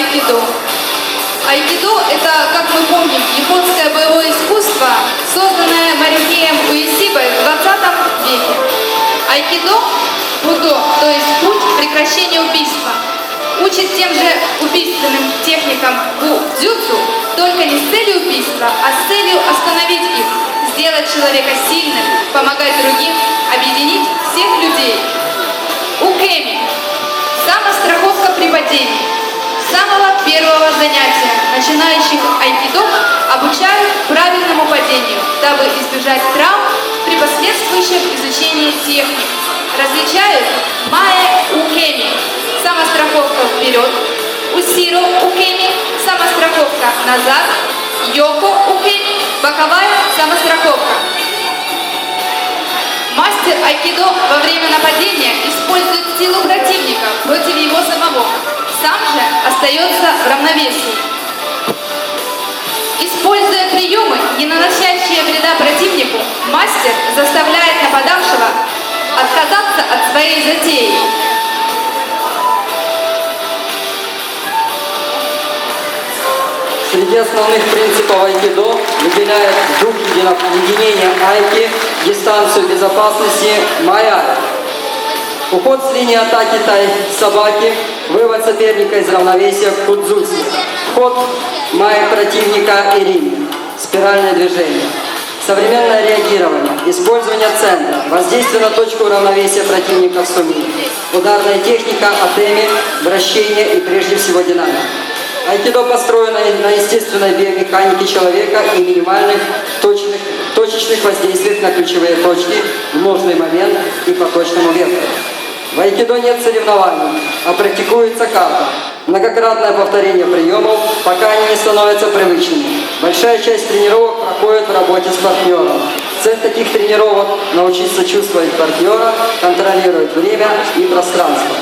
айкидо. Айкидо – это, как мы помним, японское боевое искусство, созданное Марихеем Уисибой в 20 веке. Айкидо – будо, то есть путь прекращения убийства. Учит тем же убийственным техникам дзюцу, только не с целью убийства, а с целью остановить их, сделать человека сильным, помогать другим, объединить всех людей. Укеми Самостраховка при падении. С самого первого занятия начинающих айкидо обучают правильному падению, дабы избежать травм при последующем изучении техник. Различают Mae Укеми – самостраховка вперед, Усиро Укеми – самостраховка назад, Йоко Укеми – боковая самостраховка. Мастер айкидо во время нападения использует силу противника против его самого. Сам же остается в равновесии. Используя приемы, не наносящие вреда противнику, мастер заставляет нападавшего отказаться от своей затеи. Среди основных принципов айкидо выделяет дух единения айки, дистанцию безопасности майя. Уход с линии атаки тай собаки, вывод соперника из равновесия кудзуси, вход майя противника ирини, спиральное движение. Современное реагирование, использование центра, воздействие на точку равновесия противника в суме, ударная техника, атеми, вращение и прежде всего динамика. Айкидо построено на естественной биомеханике человека и минимальных точных, точечных воздействиях на ключевые точки в нужный момент и по точному вектору. В айкидо нет соревнований, а практикуется ката. Многократное повторение приемов, пока они не становятся привычными. Большая часть тренировок проходит в работе с партнером. Цель таких тренировок – научиться чувствовать партнера, контролировать время и пространство.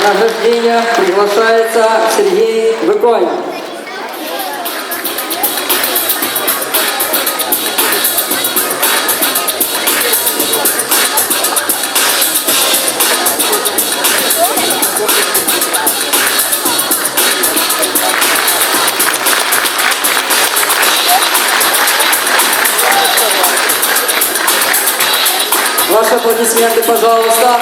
Награждения приглашается Сергей Выконин. Ваши аплодисменты, пожалуйста.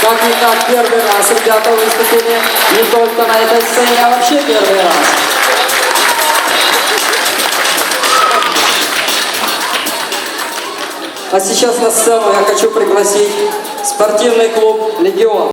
Как не как первый раз ребята выступили не только на этой сцене, а вообще первый раз. А сейчас на сцену я хочу пригласить спортивный клуб «Легион».